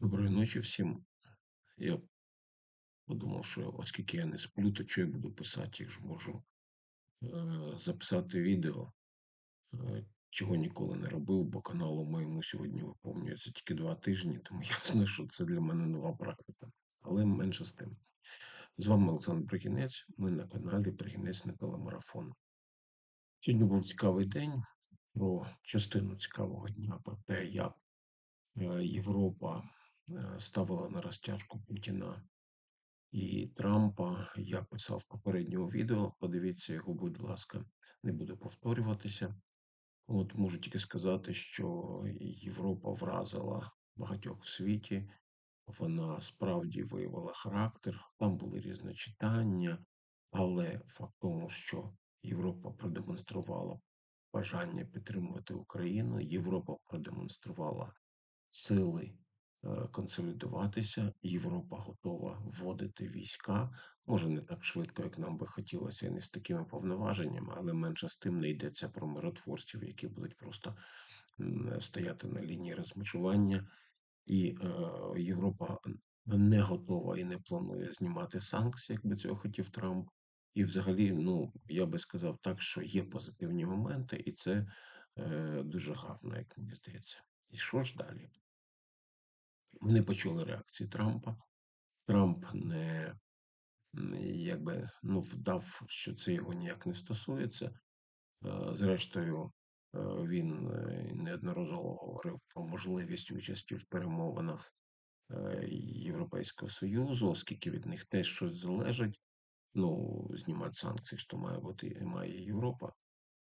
Доброї ночі всім. Я подумав, що оскільки я не сплю, то що я буду писати, я ж можу е, записати відео, е, чого ніколи не робив, бо каналу моєму сьогодні виповнюється тільки два тижні, тому ясно, що це для мене нова практика. Але менше з тим. З вами Олександр Бригінець, ми на каналі Бригінець на телемарафон. Сьогодні був цікавий день про частину цікавого дня, про те, як е, Європа ставила на розтяжку Путіна і Трампа. Я писав в попередньому відео. Подивіться його, будь ласка, не буду повторюватися. От можу тільки сказати, що Європа вразила багатьох в світі. Вона справді виявила характер. Там були різні читання, але факт тому, що Європа продемонструвала бажання підтримувати Україну, Європа продемонструвала сили Е, консолідуватися. Європа готова вводити війська. Може не так швидко, як нам би хотілося, і не з такими повноваженнями, але менше з тим не йдеться про миротворців, які будуть просто стояти на лінії розмежування. І е, Європа не готова і не планує знімати санкції, як би цього хотів Трамп. І, взагалі, ну я би сказав так, що є позитивні моменти, і це е, дуже гарно, як мені здається. І що ж далі? Не почули реакції Трампа. Трамп не якби ну, вдав, що це його ніяк не стосується. Е, зрештою, е, він е, неодноразово говорив про можливість участі в перемовинах Європейського Союзу, оскільки від них теж щось залежить. Ну, знімати санкції, що має бути має Європа.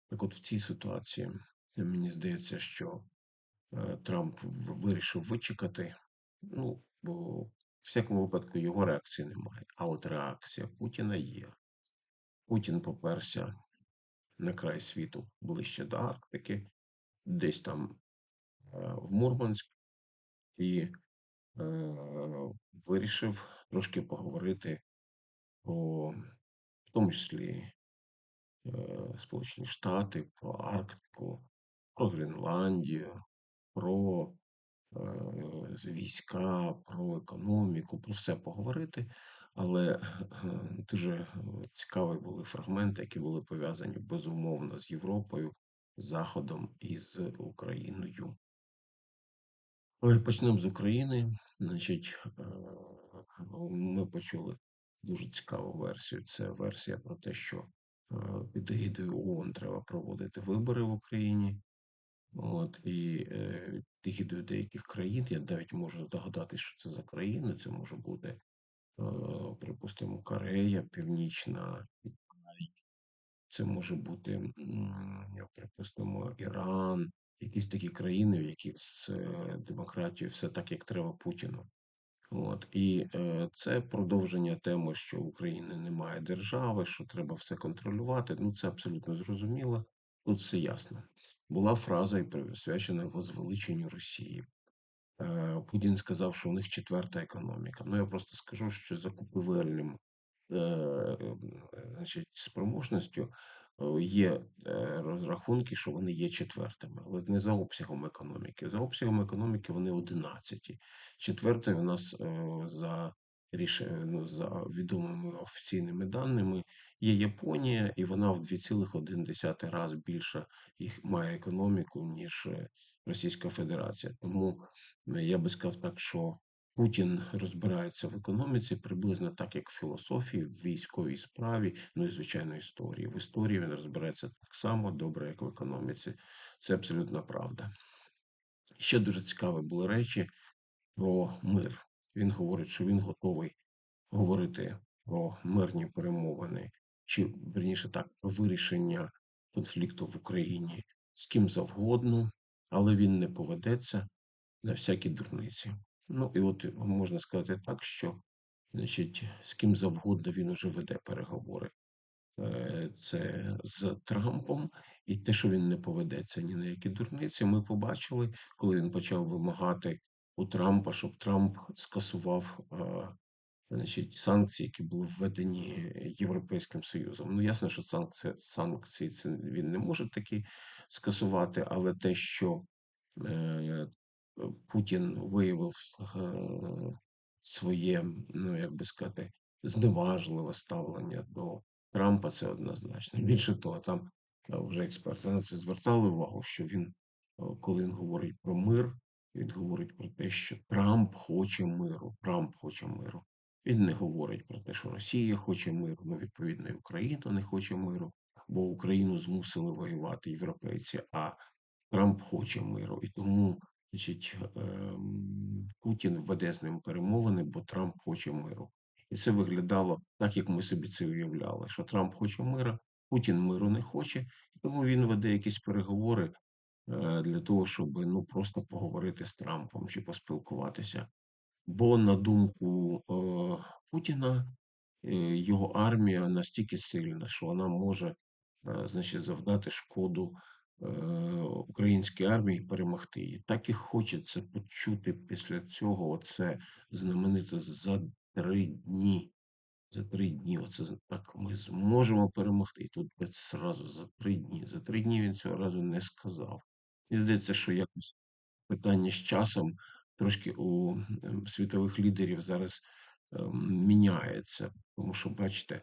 Так от в цій ситуації мені здається, що Трамп вирішив вичекати Ну, бо в всякому випадку його реакції немає. А от реакція Путіна є. Путін поперся на край світу ближче до Арктики, десь там е, в Мурманськ, і е, вирішив трошки поговорити про, в тому числі, е, Сполучені Штати, про Арктику, про Гренландію, про війська, про економіку, про все поговорити. Але е, дуже цікаві були фрагменти, які були пов'язані безумовно з Європою, Заходом і з Україною. Почнемо з України. Значить, е, ми почули дуже цікаву версію. Це версія про те, що під егідою ООН треба проводити вибори в Україні. От, І е, до деяких країн, я навіть можу здогадатися, що це за країни. Це може бути, е, припустимо, Корея, Північна це може бути, припустимо, Іран, якісь такі країни, в яких з е, демократією все так, як треба Путіну. От і е, це продовження теми, що в України немає держави, що треба все контролювати. Ну це абсолютно зрозуміло. Тут все ясно. Була фраза, присвячена возвеличенню Росії. Е, Путін сказав, що у них четверта економіка. Ну, я просто скажу, що за купівельним е, значить, спроможністю е, є розрахунки, що вони є четвертими, але не за обсягом економіки. За обсягом економіки вони одинадцяті. Четвертий у нас за ну, за відомими офіційними даними Є Японія, і вона в 2,1 раз більше їх має економіку, ніж е, Російська Федерація. Тому е, я би сказав так, що Путін розбирається в економіці приблизно так, як в філософії, в військовій справі, ну і звичайно історії. В історії він розбирається так само добре, як в економіці. Це абсолютно правда. Ще дуже цікаві були речі про мир. Він говорить, що він готовий говорити про мирні перемовини чи верніше так, вирішення конфлікту в Україні з ким завгодно, але він не поведеться на всякі дурниці. Ну і от можна сказати так, що значить, з ким завгодно він уже веде переговори. Е, це з Трампом, і те, що він не поведеться ні на які дурниці, ми побачили, коли він почав вимагати у Трампа, щоб Трамп скасував е, значить, санкції, які були введені Європейським Союзом. Ну, ясно, що санкції санкції це він не може такі скасувати, але те, що е, Путін виявив е, своє, ну як би сказати, зневажливе ставлення до Трампа, це однозначно. Більше того, там вже експерти на це звертали увагу, що він, коли він говорить про мир, він говорить про те, що Трамп хоче миру. Трамп хоче миру. Він не говорить про те, що Росія хоче миру, ну відповідно, і Україна не хоче миру, бо Україну змусили воювати європейці. а Трамп хоче миру, і тому значить, ем, Путін веде з ним перемовини, бо Трамп хоче миру. І це виглядало так, як ми собі це уявляли, що Трамп хоче миру, Путін миру не хоче, і тому він веде якісь переговори для того, щоб ну просто поговорити з Трампом чи поспілкуватися. Бо, на думку е, Путіна, е, його армія настільки сильна, що вона може е, значить, завдати шкоду е, українській армії і перемогти її. Так і хочеться почути після цього оце знамените за три дні. За три дні, оце так ми зможемо перемогти. І тут би зразу за три дні. За три дні він цього разу не сказав. Мені здається, що якось питання з часом трошки у ем, світових лідерів зараз ем, міняється. Тому що, бачите,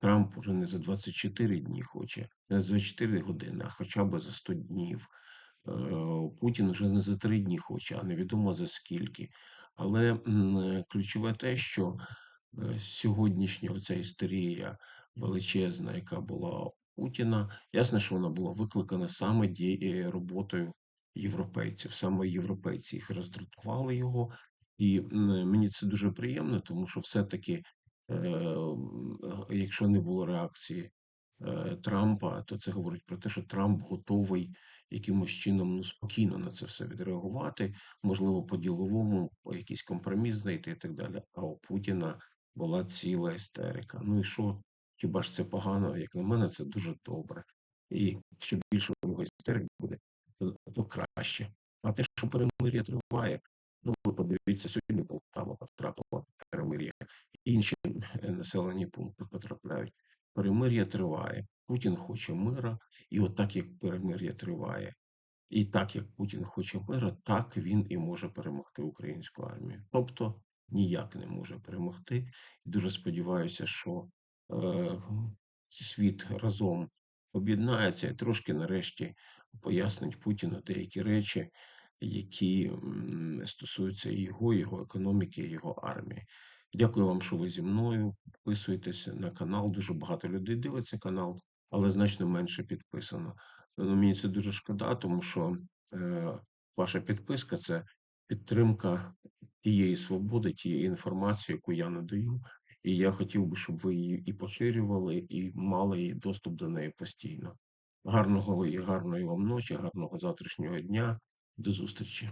Трамп уже не за 24 дні хоче, не за 24 години, а хоча б за 100 днів. Е, Путін вже не за 3 дні хоче, а невідомо за скільки. Але ключове те, що е, сьогоднішня оця істерія величезна, яка була Путіна, ясно, що вона була викликана саме діє- роботою європейців. Саме європейці їх роздратували його. І мені це дуже приємно, тому що все-таки, якщо не було реакції е, Трампа, то це говорить про те, що Трамп готовий якимось чином ну, спокійно на це все відреагувати, можливо, по-діловому, по якийсь компроміс знайти і так далі. А у Путіна була ціла істерика. Ну і що? Хіба ж це погано? Як на мене, це дуже добре. І що більше у нього істерик буде, то, то краще. А те, що перемир'я триває, ну ви подивіться, сьогодні Полтава потрапила перемир'я, інші е, населені пункти потрапляють. Перемир'я триває. Путін хоче мира, і отак як перемир'я триває, і так як Путін хоче мира, так він і може перемогти українську армію. Тобто ніяк не може перемогти. І дуже сподіваюся, що світ разом об'єднається і трошки нарешті пояснить Путіну деякі речі, які стосуються його, його економіки, його армії. Дякую вам, що ви зі мною. Підписуйтесь на канал. Дуже багато людей дивиться канал, але значно менше підписано. Ну, мені це дуже шкода, тому що е, ваша підписка це підтримка тієї свободи, тієї інформації, яку я надаю. І я хотів би, щоб ви її і поширювали, і мали доступ до неї постійно. Гарного і гарної вам ночі, гарного завтрашнього дня. До зустрічі.